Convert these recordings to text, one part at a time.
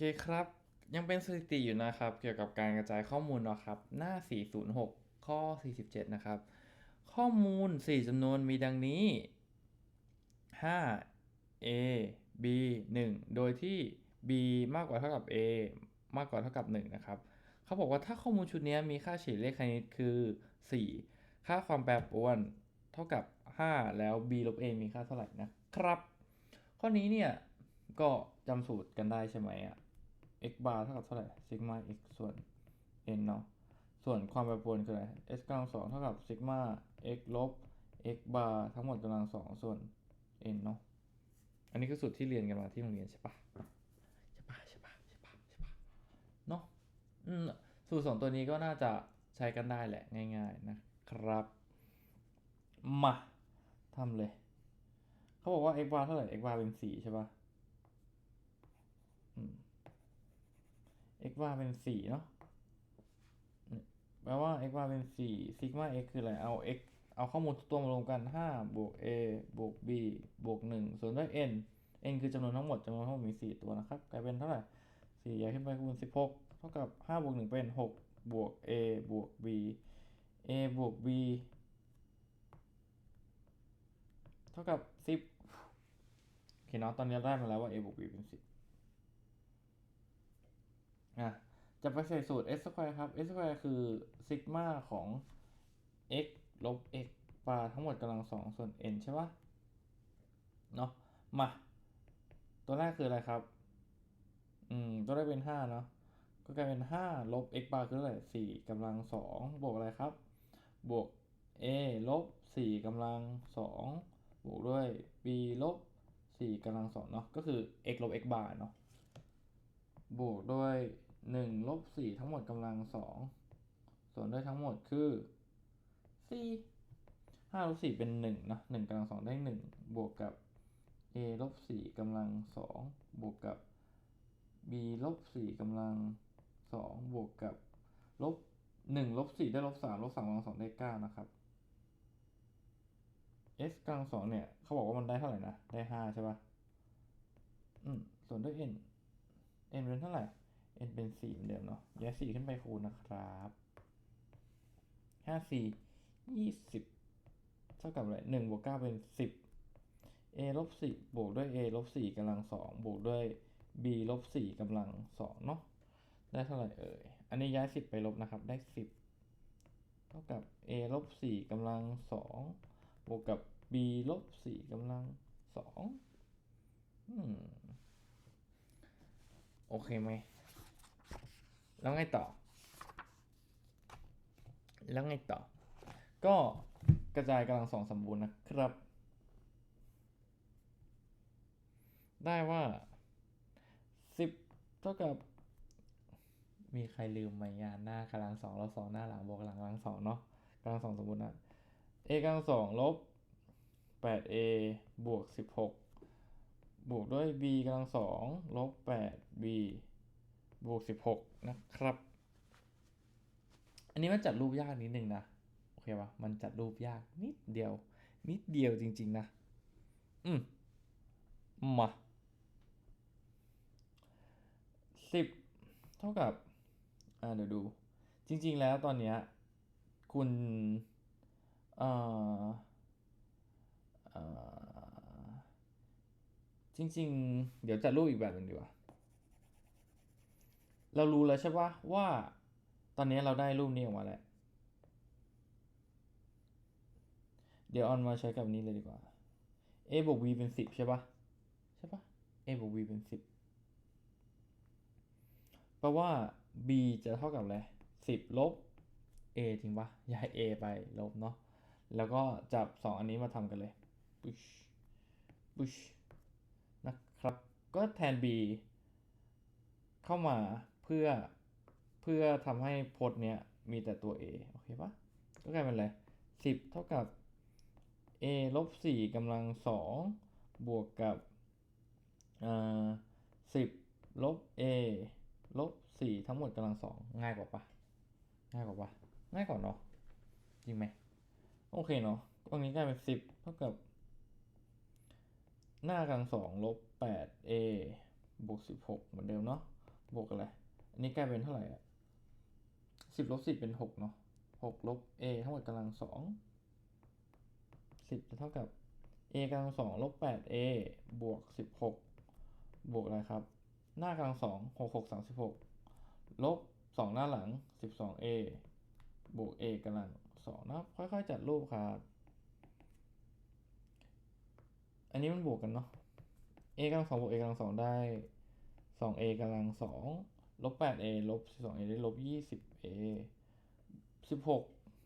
เคครับ ยังเป็นสถิติอยู่นะครับ เกี่ยวกับการกระจายข้อมูลเนาะครับ หน้า 406 ข้อ 47 นะครับ ข้อมูล 4จำนวนมีดังนี้ 5 a b 1 โดยที่ b มากกว่าเท่ากับ a มากกว่าเท่ากับ 1 นะครับเขาบอกว่าถ้าข้อมูลชุดนี้มีค่าเฉลี่ยเลขคณิตคือ 4 ค่าความแปรปรวนเท่ากับ 5 แล้ว b ลบ a มีค่าเท่าไหร่นะครับ ข้อนี้เนี่ยก็จำสูตรกันได้ใช่ไหมอะ x bar เท่ากับเท่าไหร่ sigma x ส่วน n เนาะ ส่วนความแปรปรวนคืออะไร s กำลังสองเท่ากับ sigma x ลบ x bar ทั้งหมดกำลังสองส่วน n เนาะ อันนี้คือสูตรที่เรียนกันมาที่โรงเรียนใช่ปะใช่ปะใช่ปะใช่ปะใช่ปะเนาะอืมสูตรสองตัวนี้ก็น่าจะใช้กันได้แหละง่าย ๆ นะครับ มาทำเลย เขาบอกว่า x bar เท่าไหร่ x bar เป็นสี่ใช่ปะอืม x bar เป็นสี่เนาะแปลว่า x bar เป็นสี่ sigma x คืออะไร เอา x เอาข้อมูลตัวมารวมกันห้าบวก a บวก b บวกหนึ่งส่วนด้วย n n คือจำนวนทั้งหมดจำนวนทั้งหมดมีสี่ตัวนะครับกลายเป็นเท่าไหร่สี่ย้ายขึ้นไปคูณสิบหกเท่ากับห้าบวกหนึ่งเป็นหกบวก a บวก b a บวก b เท่ากับสิบโอเคเนาะตอนนี้ได้มาแล้วว่า a บวก b เป็นสิบะจะไปใส่สูตร s square ครับ s square คือซิกมาของ x ลบ x บาร์ทั้งหมดกำลังสองส่วน n ใช่ปะเนาะมา ตัวแรกคืออะไรครับ อืม ตัวแรกเป็นห้าเนาะก็กลายเป็นห้าลบ x บาร์คือเท่าไหร่สี่กำลังสองบวกอะไรครับ บวก a ลบสี่กำลังสองบวกด้วย b ลบสี่กำลังสองเนาะก็คือ x ลบ x บาร์เนาะบวกด้วย หนึ่งลบสี่ทั้งหมดกำลังสองส่วนด้วยทั้งหมดคือสี่ห้าลบสี่เป็นหนึ่งนะหนึ่งกำลังสองได้หนึ่งบวกกับ a ลบสี่กำลังสองบวกกับ b ลบสี่กำลังสองบวกกับลบหนึ่งลบสี่ได้ลบสามลบสามกำลังสองได้เก้านะครับ s กำลังสองเนี่ยเขาบอกว่ามันได้เท่าไหร่นะ ได้ห้าใช่ป่ะอืมส่วนด้วย n n เป็นเท่าไหร่ n เป็นสี่เหมือนเดิมเนาะย้ายสี่ขึ้นไปคูณนะครับห้าสี่ยี่สิบเท่ากับอะไรหนึ่งบวกเก้าเป็นสิบ a ลบสี่บวกด้วย a ลบสี่กำลังสองบวกด้วย b ลบสี่กำลังสองเนาะได้เท่าไหร่เอ่ย อันนี้ย้ายสิบไปลบนะครับ ได้สิบเท่ากับ a ลบสี่กำลังสองบวกกับ b ลบสี่กำลังสองอืมโอเคไหม แล้วไงต่อ แล้วไงต่อ ก็กระจายกำลังสองสมบูรณ์นะครับ ได้ว่าสิบเท่ากับ มีใครลืมไหมงานหน้ากำลังสองล้วสองหน้าหลังบวกหลังกำลังสองเนาะกำลังสองสมบูรณ์นะ a กำลังสองลบแปด a บวกสิบหกบวกด้วย b กำลังสองลบแปด b บวกสิบหกนะครับ อันนี้มันจัดรูปยากนิดนึงนะ โอเคปะมันจัดรูปยากนิดเดียว นิดเดียวจริง ๆ นะ อืมมาสิบเท่ากับ อ่าเดี๋ยวดู จริง ๆ แล้วตอนเนี้ยคุณเอ่อเอ่อจริง ๆ เดี๋ยวจัดรูปอีกแบบหนึ่งดีกว่า เรารู้แล้วใช่ปะว่าตอนนี้เราได้รูปนี้ออกมาแล้ว เดี๋ยวออนมาใช้กับนี้เลยดีกว่า a บวก b เป็นสิบใช่ปะใช่ปะ a บวก b เป็นสิบแปลว่า b จะเท่ากับอะไรสิบลบ a จริงปะย้าย a ไปลบเนาะ แล้วก็จับสองอันนี้มาทำกันเลยปุ๊ชปุ๊ชนะครับ ก็แทน b เข้ามา เพื่อเพื่อทำให้พจน์เนี้ยมีแต่ตัว a โอเคปะก็กลายเป็นอะไรสิบเท่ากับ a ลบสี่กำลังสองบวกกับอ่าสิบลบ a ลบสี่ทั้งหมดกำลังสองง่ายกว่าปะง่ายกว่าปะง่ายกว่าเนาะจริงไหมโอเคเนาะตรงนี้กลายเป็นสิบเท่ากับ หน้ากำลังสองลบแปด a บวกสิบหกเหมือนเดิมเนาะบวกอะไร นนี้กลายเป็นเท่าไหร่อะสิบลบสิบเป็นหกเนาะหกลบ a ทั้งหมดกำลังสองสิบจะเท่ากับ a กำลังสองลบแปด a บวกสิบหกบวกอะไรครับ หน้ากำลังสองหกหกสามสิบหกลบสองหน้าหลังสิบสอง a บวก a กำลังสองนะครับ ค่อยๆ จัดรูปครับ อันนี้มันบวกกันเนาะ a กำลังสองบวก a กำลังสองได้สอง a กำลังสอง ลบแปด a ลบสิบสอง a ได้ลบยี่สิบ a สิบหก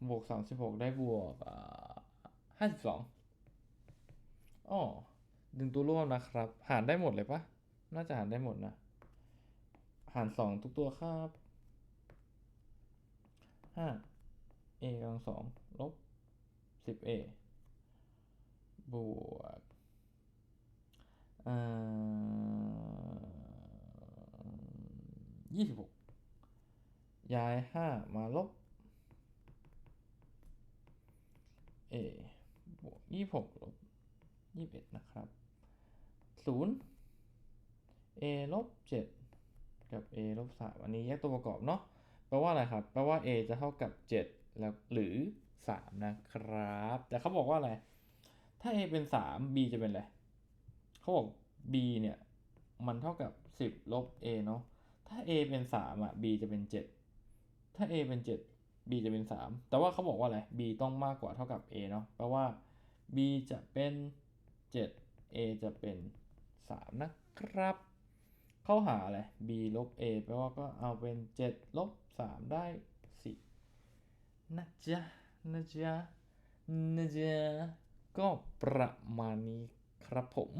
บวกสามสิบหกได้บวกห้าสิบสองอ๋อดึงตัวร่วมนะครับ หารได้หมดเลยปะน่าจะหารได้หมดนะ หารสองทุกตัวครับห้า a กำลังสองลบสิบ a บวก ยี่สิบหกย้ายห้ามาลบ a บวกยี่หกลบยี่สิบเอ็ดนะครับศูนย์ a ลบเจ็ดกับ a ลบสามอันนี้แยกตัวประกอบเนาะแปลว่าอะไรครับ แปลว่า a จะเท่ากับเจ็ดแล้วหรือสามนะครับ แต่เขาบอกว่าอะไร ถ้า a เป็นสาม b จะเป็นอะไรเขาบอก b เนี่ย มันเท่ากับสิบลบ a เนาะ ถ้า a เป็นสามอะ b จะเป็นเจ็ดถ้า a เป็นเจ็ด b จะเป็นสามแต่ว่าเขาบอกว่าอะไร b ต้องมากกว่าเท่ากับ a เนาะแปลว่า b จะเป็นเจ็ด a จะเป็นสามนะครับ เข้าหาอะไร b ลบ a แปลว่าก็เอาเป็นเจ็ดลบสามได้สี่นะจ๊ะนะจ๊ะนะจ๊ะก็ประมาณนี้ครับผม